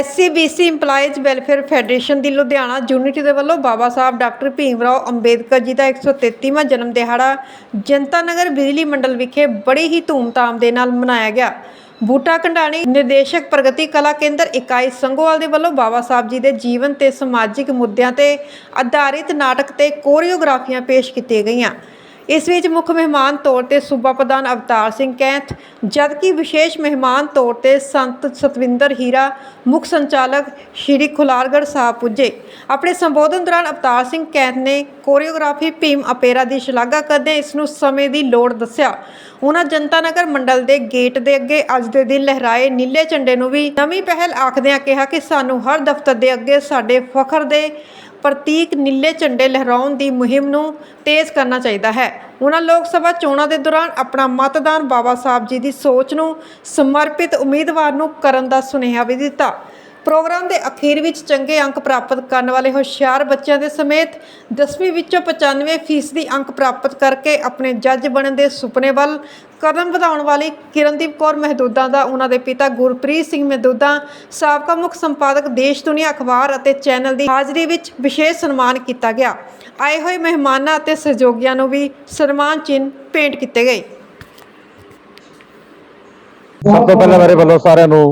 SC BC EMPLOYEES welfare federation ਦੀ Ludhiana unit ਦੇ ਵੱਲੋਂ ਬਾਬਾ ਸਾਹਿਬ doctor Bhim Rao Ambedkar ji ਦਾ 133ਵਾਂ ਜਨਮ ਦਿਹਾੜਾ ਜਨਤਾ ਨਗਰ ਬਿਜਲੀ ਮੰਡਲ ਵਿਖੇ ਬੜੀ ਹੀ ਧੂਮਧਾਮ ਦੇ ਨਾਲ ਮਨਾਇਆ ਗਿਆ। ਬੂਟਾ ਕੰਡਾਣੀ ਨਿਰਦੇਸ਼ਕ ਪ੍ਰਗਤੀ ਕਲਾ ਕੇਂਦਰ ਇਕਾਈ ਸੰਗੋਵਾਲ ਦੇ ਵੱਲੋਂ ਬਾਬਾ ਸਾਹਿਬ ਜੀ ਦੇ ਜੀਵਨ ਤੇ ਸਮਾਜਿਕ ਮੁੱਦਿਆਂ ਤੇ ਆਧਾਰਿਤ ਨਾਟਕ ਤੇ ਕੋਰੀਓਗ੍ਰਾਫੀਆਂ ਪੇਸ਼ ਕੀਤੀਆਂ ਗਈਆਂ। ਇਸ ਵਿੱਚ ਮੁੱਖ ਮਹਿਮਾਨ ਤੌਰ ਤੇ ਸੂਬਾ ਪ੍ਰਧਾਨ ਅਵਤਾਰ ਸਿੰਘ ਕੈਂਥ, ਜਦਕਿ ਵਿਸ਼ੇਸ਼ ਮਹਿਮਾਨ ਤੌਰ ਤੇ ਸੰਤ ਸਤਵਿੰਦਰ ਹੀਰਾ, ਮੁੱਖ ਸੰਚਾਲਕ ਸ਼੍ਰੀ ਖੁਲਾਰਗੜ੍ਹ ਸਾਹਿਬ ਪੁੱਜੇ। ਆਪਣੇ ਸੰਬੋਧਨ ਦੌਰਾਨ ਅਵਤਾਰ ਸਿੰਘ ਕੈਂਥ ਨੇ ਕੋਰੀਓਗ੍ਰਾਫੀ ਭੀਮ ਅਪੇਰਾ ਦੀ ਸ਼ਲਾਘਾ ਕਰਦੇ ਇਸ ਨੂੰ ਸਮੇਂ ਦੀ ਲੋੜ ਦੱਸਿਆ। ਉਹਨਾਂ ਜਨਤਾ ਨਗਰ ਮੰਡਲ ਦੇ ਗੇਟ ਦੇ ਅੱਗੇ ਅੱਜ ਦੇ ਦਿਨ ਲਹਿਰਾਏ ਨੀਲੇ ਝੰਡੇ ਨੂੰ ਵੀ ਨਵੀਂ ਪਹਿਲ ਆਖਦਿਆਂ ਕਿਹਾ ਕਿ ਸਾਨੂੰ ਹਰ ਦਫ਼ਤਰ ਦੇ ਅੱਗੇ ਸਾਡੇ ਫਖਰ ਦੇ ਪ੍ਰਤੀਕ ਨੀਲੇ ਝੰਡੇ ਲਹਿਰਾਉਣ ਦੀ ਮੁਹਿੰਮ ਨੂੰ ਤੇਜ਼ ਕਰਨਾ ਚਾਹੀਦਾ ਹੈ। ਉਹਨਾਂ ਲੋਕ ਸਭਾ ਚੋਣਾਂ ਦੇ ਦੌਰਾਨ ਆਪਣਾ ਮਤਦਾਨ ਬਾਬਾ ਸਾਹਿਬ ਜੀ ਦੀ ਸੋਚ ਨੂੰ ਸਮਰਪਿਤ ਉਮੀਦਵਾਰ ਨੂੰ ਕਰਨ ਦਾ ਸੁਨੇਹਾ ਵੀ ਦਿੱਤਾ। ਪ੍ਰੋਗਰਾਮ ਦੇ ਅਖੀਰ ਵਿੱਚ ਚੰਗੇ ਅੰਕ ਪ੍ਰਾਪਤ ਕਰਨ ਵਾਲੇ ਹੁਸ਼ਿਆਰ ਬੱਚਿਆਂ ਦੇ ਸਮੇਤ 10ਵੀਂ ਵਿੱਚੋਂ 95% ਫੀਸਦੀ ਅੰਕ ਪ੍ਰਾਪਤ ਕਰਕੇ ਆਪਣੇ ਜੱਜ ਬਣਨ ਦੇ ਸੁਪਨੇ ਵੱਲ ਕਦਮ ਵਧਾਉਣ ਵਾਲੀ ਕਿਰਨਦੀਪ ਕੌਰ ਮਹਿਦੂਦਾ ਦਾ ਉਹਨਾਂ ਦੇ ਪਿਤਾ ਗੁਰਪ੍ਰੀਤ ਸਿੰਘ ਮਹਿਦੂਦਾ, ਸਾਬਕਾ ਮੁੱਖ ਸੰਪਾਦਕ ਦੇਸ਼ ਦੁਨੀਆ ਅਖਬਾਰ ਅਤੇ ਚੈਨਲ ਦੀ ਹਾਜ਼ਰੀ ਵਿੱਚ ਵਿਸ਼ੇਸ਼ ਸਨਮਾਨ ਕੀਤਾ ਗਿਆ। ਆਏ ਹੋਏ ਮਹਿਮਾਨਾਂ ਅਤੇ ਸਹਿਯੋਗੀਆਂ ਨੂੰ ਵੀ ਸਨਮਾਨ ਚਿੰਨ੍ਹ ਭੇਂਟ ਕੀਤੇ ਗਏ। ਸਭ ਤੋਂ ਪਹਿਲਾਂ ਮੇਰੇ ਵੱਲੋਂ ਸਾਰਿਆਂ ਨੂੰ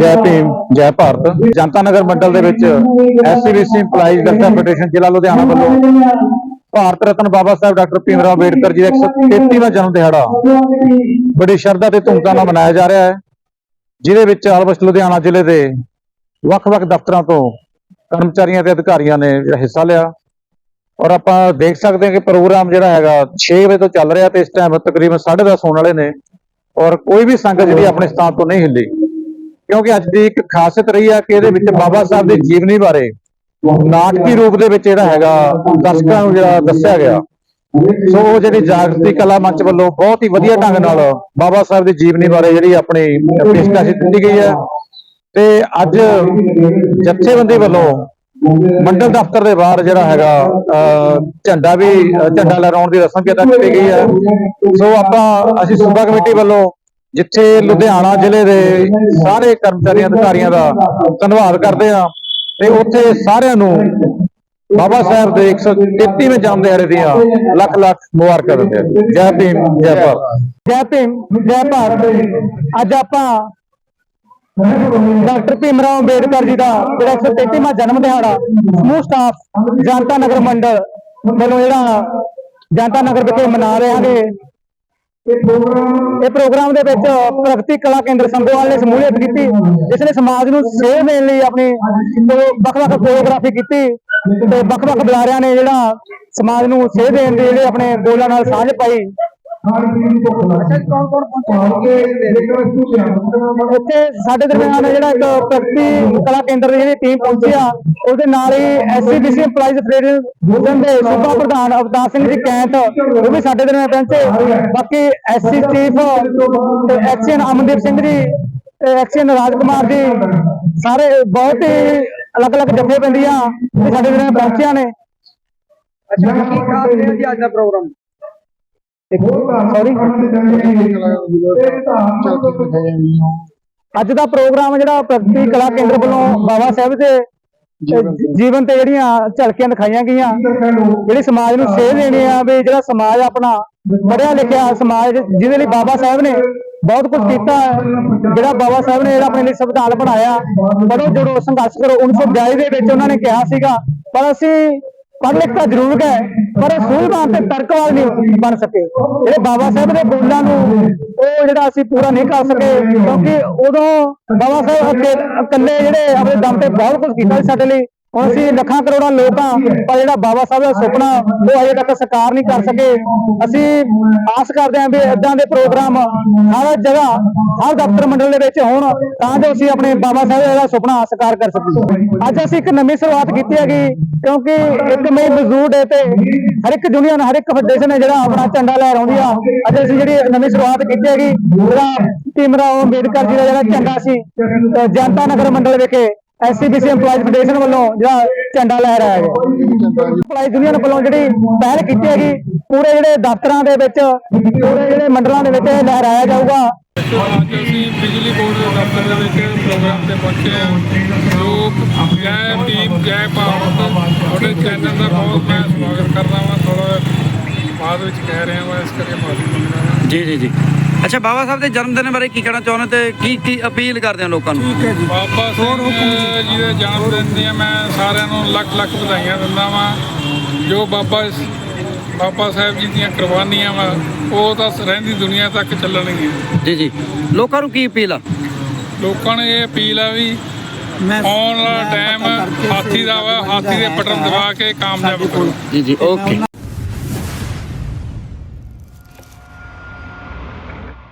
ਜੈ ਭੀਮ, ਜੈ ਭਾਰਤ। ਜਨਤਾ ਨਗਰ ਮੰਡਲ ਦੇ ਵਿੱਚ ਐਸਸੀਬੀਸੀ EMPLOYEES ਵੈਲਫੇਅਰ ਜ਼ਿਲ੍ਹਾ ਲੁਧਿਆਣਾ ਵੱਲੋਂ ਭਾਰਤ ਰਤਨ ਬਾਬਾ ਸਾਹਿਬ ਡਾਕਟਰ ਭੀਮ ਰਾਓ ਅੰਬੇਡਕਰ ਜੀ ਦਾ 133ਵਾਂ ਜਨਮ ਦਿਹਾੜਾ। ਬੜੀ ਸ਼ਰਧਾ ਤੇ ਧੂਮਧਾਮ ਨਾਲ ਮਨਾਇਆ ਜਾ ਰਿਹਾ ਹੈ, ਜਿਹਦੇ ਵਿੱਚ ਆਲਮੋਸਟ ਲੁਧਿਆਣਾ ਜ਼ਿਲ੍ਹੇ ਦੇ ਵੱਖ-ਵੱਖ ਦਫ਼ਤਰਾਂ ਤੋਂ ਕਰਮਚਾਰੀਆਂ ਤੇ ਅਧਿਕਾਰੀਆਂ ਨੇ ਜਿਹੜਾ ਹਿੱਸਾ ਲਿਆ। ਔਰ ਆਪਾਂ ਦੇਖ ਸਕਦੇ ਹਾਂ ਕਿ ਪ੍ਰੋਗਰਾਮ ਜਿਹੜਾ ਹੈਗਾ 6 ਵਜੇ ਤੋਂ ਚੱਲ ਰਿਹਾ ਤੇ ਇਸ ਟਾਈਮ ਤਕਰੀਬਨ 10:30 ਹੋਣ ਵਾਲੇ ਨੇ। ਔਰ ਕੋਈ ਵੀ ਸੰਗਤ ਜਿਹੜੀ ਆਪਣੇ ਸਥਾਨ ਤੋਂ ਨਹੀਂ ਹਿੱਲੀ। ਕਿਉਂਕਿ ਅੱਜ ਦੀ ਇੱਕ ਖਾਸੀਅਤ ਰਹੀ ਹੈ ਕਿ ਇਹਦੇ ਵਿੱਚ ਬਾਬਾ ਸਾਹਿਬ ਦੀ ਜੀਵਨੀ ਬਾਰੇ ਨਾਟਕੀ ਰੂਪ ਦੇ ਵਿੱਚ ਜਿਹੜਾ ਹੈਗਾ, ਦਰਸ਼ਕਾਂ ਨੂੰ ਜਿਹੜਾ ਦੱਸਿਆ ਗਿਆ। ਸੋ ਉਹ ਜਿਹੜੀ ਜਾਗਰਤੀ ਕਲਾ ਮੰਚ ਵੱਲੋਂ ਬਹੁਤ ਹੀ ਵਧੀਆ ਢੰਗ ਨਾਲ ਬਾਬਾ ਸਾਹਿਬ ਦੀ ਜੀਵਨੀ ਬਾਰੇ ਜਿਹੜੀ ਆਪਣੀ ਪੇਸ਼ਕਸ਼ ਦਿੱਤੀ ਗਈ ਹੈ। ਤੇ ਅੱਜ ਜਥੇਬੰਦੀ ਵੱਲੋਂ ਮੰਡਲ ਦਫ਼ਤਰ ਦੇ ਬਾਹਰ ਜਿਹੜਾ ਹੈਗਾ ਝੰਡਾ ਵੀ ਝੰਡਾ ਲਹਿਰਾਉਣ ਦੀ ਰਸਮ ਵੀ ਅਦਾ ਕੀਤੀ ਗਈ ਹੈ। ਸੋ ਆਪਾਂ, ਅਸੀਂ ਸੂਬਾ ਕਮੇਟੀ ਵੱਲੋਂ ਜਿੱਥੇ ਲੁਧਿਆਣਾ ਜ਼ਿਲ੍ਹੇ ਦੇ ਸਾਰੇ ਕਰਮਚਾਰੀਆਂ, ਅਧਿਕਾਰੀਆਂ ਦਾ ਧੰਨਵਾਦ ਕਰਦੇ ਹਾਂ, ਤੇ ਉੱਥੇ ਸਾਰਿਆਂ ਨੂੰ ਬਾਬਾ ਸਾਹਿਬ ਦੇ 133ਵੇਂ ਜਨਮ ਦਿਹਾੜੇ ਦੀਆਂ ਲੱਖ ਲੱਖ ਮੁਬਾਰਕਾਂ ਦਿੰਦੇ ਹਾਂ। ਜੈ ਭੀਮ, ਜੈ ਭਾਰਤ। ਜੈ ਭੀਮ, ਜੈ ਭਾਰਤ। ਅੱਜ ਆਪਾਂ ਡਾਕਟਰ ਭੀਮ ਰਾਓ ਅੰਬੇਡਕਰ ਜੀ ਦਾ ਜਿਹੜਾ 133ਵਾਂ ਜਨਮ ਦਿਹਾੜਾ, ਸਮੂਹ ਸਟਾਫ ਜਨਤਾ ਨਗਰ ਮੰਡਲ ਵੱਲੋਂ ਜਿਹੜਾ ਜਨਤਾ ਨਗਰ ਵਿਖੇ ਮਨਾ ਰਹੇ ਹਾਂਗੇ ਇਹ ਪ੍ਰੋਗਰਾਮ ਦੇ ਵਿੱਚ ਪ੍ਰਗਤੀ ਕਲਾ ਕੇਂਦਰ ਸੰਗੋਵਾਲ ਨੇ ਸਮੂਲੀਅਤ ਕੀਤੀ, ਜਿਸ ਨੇ ਸਮਾਜ ਨੂੰ ਸੇਧ ਦੇਣ ਲਈ ਆਪਣੀ ਵੱਖ-ਵੱਖ ਕੋਰੀਓਗ੍ਰਾਫੀ ਕੀਤੀ ਤੇ ਵੱਖ-ਵੱਖ ਬੁਲਾਰਿਆਂ ਨੇ ਜਿਹੜਾ ਸਮਾਜ ਨੂੰ ਸੇਧ ਦੇਣ ਦੇ ਜਿਹੜੇ ਆਪਣੇ ਬੋਲਾਂ ਨਾਲ ਸਾਂਝ ਪਾਈ। ਇੱਥੇ ਸਾਡੇ ਦਰਮਿਆਨ ਜਿਹੜਾ ਇੱਕ ਪ੍ਰਗਤੀ ਕਲਾ ਕੇਂਦਰ ਦੀ ਜਿਹੜੀ ਟੀਮ ਪਹੁੰਚੀ ਆ ਉਹਦੇ ਨਾਲ ਹੀ ਐਸਸੀਬੀਸੀ EMPLOYEES ਫੈਡਰੇਸ਼ਨ ਦੇ ਸੂਬਾ ਪ੍ਰਧਾਨ ਅਵਤਾਰ ਸਿੰਘ ਜੀ ਕੈਂਟ ਉਹ ਵੀ ਸਾਡੇ ਦਰਮਿਆਨ ਪਹੁੰਚੇ। ਬਾਕੀ SC chief action Amandeep Singh ji ਤੇ ਐਕਸ਼ਨ ਰਾਜਕੁਮਾਰ ਜੀ ਸਾਰੇ ਬਹੁਤ ਹੀ ਅਲੱਗ-ਅਲੱਗ ਜਥੇਬੰਦੀਆਂ ਵੀ ਸਾਡੇ ਦਰਮਿਆਨ ਪਹੁੰਚੀਆਂ ਨੇ। ਅੱਛਾ ਕੀ ਖਾਸ ਜੀ ਅੱਜ ਦਾ ਪ੍ਰੋਗਰਾਮ ਸੌਰੀ ਅੱਜ ਦਾ ਪ੍ਰੋਗਰਾਮ ਜਿਹੜਾ ਪ੍ਰਗਤੀ ਕਲਾ ਕੇਂਦਰ ਵੱਲੋਂ ਬਾਬਾ ਸਾਹਿਬ ਦੇ ਜੀਵਨ ਤੇ ਜਿਹੜੀਆਂ ਝਲਕੀਆਂ ਦਿਖਾਈਆਂ ਗਈਆਂ ਜਿਹੜੀ ਸਮਾਜ ਨੂੰ ਸੇਧ ਦੇਣੀ ਆ ਵੀ ਜਿਹੜਾ ਸਮਾਜ ਆਪਣਾ ਪੜਿਆ ਲਿਖਿਆ ਸਮਾਜ ਜਿਹਦੇ ਲਈ ਬਾਬਾ ਸਾਹਿਬ ਨੇ ਬਹੁਤ ਕੁਝ ਕੀਤਾ। ਹੈ। ਜਿਹੜਾ ਬਾਬਾ ਸਾਹਿਬ ਨੇ ਜਿਹੜਾ ਆਪਣੇ ਲਈ ਸੰਵਿਧਾਨ ਬਣਾਇਆ ਪੜੋ ਜੁੜੋ ਸੰਘਰਸ਼ ਕਰੋ। 1942 ਦੇ ਵਿੱਚ ਉਹਨਾਂ ਨੇ ਕਿਹਾ ਸੀਗਾ ਪਰ ਅਸੀਂ ਪੜ੍ਹ ਲਿਖ ਤਾਂ ਜ਼ਰੂਰ ਗਏ। ਪਰ ਸੂਝਵਾਨ ਤੇ ਤਰਕਵਾਲ ਨਹੀਂ ਬਣ ਸਕੇ। ਜਿਹੜੇ ਬਾਬਾ ਸਾਹਿਬ ਦੇ ਬੋਲਾਂ ਨੂੰ ਉਹ ਜਿਹੜਾ ਅਸੀਂ ਪੂਰਾ ਨਹੀਂ ਕਰ ਸਕੇ, ਕਿਉਂਕਿ ਉਦੋਂ ਬਾਬਾ ਸਾਹਿਬ ਅੱਗੇ ਇਕੱਲੇ ਜਿਹੜੇ ਆਪਣੇ ਦਮ ਤੇ ਬਹੁਤ ਕੁਝ ਕੀਤਾ ਸੀ ਸਾਡੇ ਲਈ। ਹੁਣ ਅਸੀਂ ਲੱਖਾਂ ਕਰੋੜਾਂ ਲੋਕ ਹਾਂ ਪਰ ਜਿਹੜਾ ਬਾਬਾ ਸਾਹਿਬ ਦਾ ਸੁਪਨਾ, ਉਹ ਅਜੇ ਤੱਕ ਸਾਕਾਰ ਨਹੀਂ ਕਰ ਸਕੇ। ਅਸੀਂ ਆਸ ਕਰਦੇ ਹਾਂ ਵੀ ਇਦਾਂ ਦੇ ਪ੍ਰੋਗਰਾਮ ਹਰ ਜਗ੍ਹਾ, ਹਰ ਦਫ਼ਤਰ ਮੰਡਲ ਦੇ ਵਿੱਚ ਹੋਣ, ਤਾਂ ਜੋ ਅਸੀਂ ਆਪਣੇ ਬਾਬਾ ਸਾਹਿਬ ਦਾ ਸੁਪਨਾ ਸਾਕਾਰ ਕਰ ਸਕੀਏ। ਅੱਜ ਅਸੀਂ ਇੱਕ ਨਵੀਂ ਸ਼ੁਰੂਆਤ ਕੀਤੀ ਹੈਗੀ, ਕਿਉਂਕਿ ਇੱਕ ਮਈ ਮਜ਼ਦੂਰ ਡੇ ਤੇ ਹਰ ਇੱਕ ਯੂਨੀਅਨ ਹਰ ਇੱਕ ਫੈਡਰੇਸ਼ਨ ਹੈ ਜਿਹੜਾ ਆਪਣਾ ਝੰਡਾ ਲਹਿਰਾਉਂਦੀ ਆ। ਅੱਜ ਅਸੀਂ ਜਿਹੜੀ ਨਵੀਂ ਸ਼ੁਰੂਆਤ ਕੀਤੀ ਹੈਗੀ ਜਿਹੜਾ ਭੀਮਰਾਓ ਅੰਬੇਡਕਰ ਜੀ ਦਾ ਜਿਹੜਾ ਝੰਡਾ ਸੀ, ਅਹ ਜਨਤਾ ਨਗਰ ਮੰਡਲ ਵਿਖੇ ਐਸਸੀਬੀਸੀ EMPLOYEES ਫੈਡਰੇਸ਼ਨ ਵੱਲੋਂ ਜਿਹੜਾ ਝੰਡਾ ਲਹਿਰਾਇਆ ਗਿਆ। EMPLOYEES ਯੂਨੀਅਨ ਵੱਲੋਂ ਜਿਹੜੀ ਪਹਿਲ ਕੀਤੀ ਹੈਗੀ ਪੂਰੇ ਜਿਹੜੇ ਦਫ਼ਤਰਾਂ ਦੇ ਵਿੱਚ ਪੂਰੇ ਜਿਹੜੇ ਮੰਡਲਾਂ ਦੇ ਵਿੱਚ ਇਹ ਲਹਿਰਾਇਆ ਜਾਊਗਾ। ਅੱਜ ਅਸੀਂ ਬਿਜਲੀ ਬੋਰਡ ਦੇ ਦਫ਼ਤਰ ਦੇ ਵਿੱਚ ਪ੍ਰੋਗਰਾਮ ਤੇ ਪਹੁੰਚੇ ਹਾਂ ਲੋਕ ਜੈ ਭੀਮ ਜੈ ਭਾਰਤ ਤੁਹਾਡੇ ਚੈਨਲ ਦਾ ਬਹੁਤ ਮੈਂ ਸਵਾਗਤ ਕਰਦਾ ਹਾਂ ਥੋੜਾ ਬਾਅਦ ਵਿੱਚ ਕਹਿ ਰਿਹਾ ਹਾਂ ਇਸ ਕਰਕੇ ਮਾਫੀ ਮੰਗਦਾ ਹਾਂ ਜੀ ਜੀ ਜੀ। ਅੱਛਾ ਬਾਬਾ ਸਾਹਿਬ ਦੇ ਜਨਮ ਦਿਨ ਬਾਰੇ ਕੀ ਕਹਿਣਾ ਚਾਹੁੰਦੇ ਤੇ ਕੀ ਕੀ ਅਪੀਲ ਕਰਦੇ ਹੋ ਲੋਕਾਂ ਨੂੰ? ਬਾਬਾ ਸਿੰਘ ਜੀ ਦੇ ਜਨਮ ਦਿਨ ਦੀਆਂ ਮੈਂ ਸਾਰਿਆਂ ਨੂੰ ਲੱਖ ਲੱਖ ਵਧਾਈਆਂ ਦਿੰਦਾ ਵਾਂ। ਜੋ ਬਾਬਾ ਬਾਬਾ ਸਾਹਿਬ ਜੀ ਦੀਆਂ ਕੁਰਬਾਨੀਆਂ ਵਾ ਉਹ ਤਾਂ ਰਹਿੰਦੀ ਦੁਨੀਆ ਤੱਕ ਚੱਲਣਗੀਆਂ। ਜੀ ਜੀ। ਲੋਕਾਂ ਨੂੰ ਕੀ ਅਪੀਲ ਆ? ਲੋਕਾਂ ਨੂੰ ਇਹ ਅਪੀਲ ਆ ਵੀ ਆਉਣ ਵਾਲਾ ਟਾਈਮ ਹਾਥੀ ਦਾ ਵਾ ਹਾਥੀ ਦੇ ਬਟਨ ਦਬਾ ਕੇ ਕਾਮਯਾਬ ਕਰੋ। ਜੀ ਜੀ ਓਕੇ।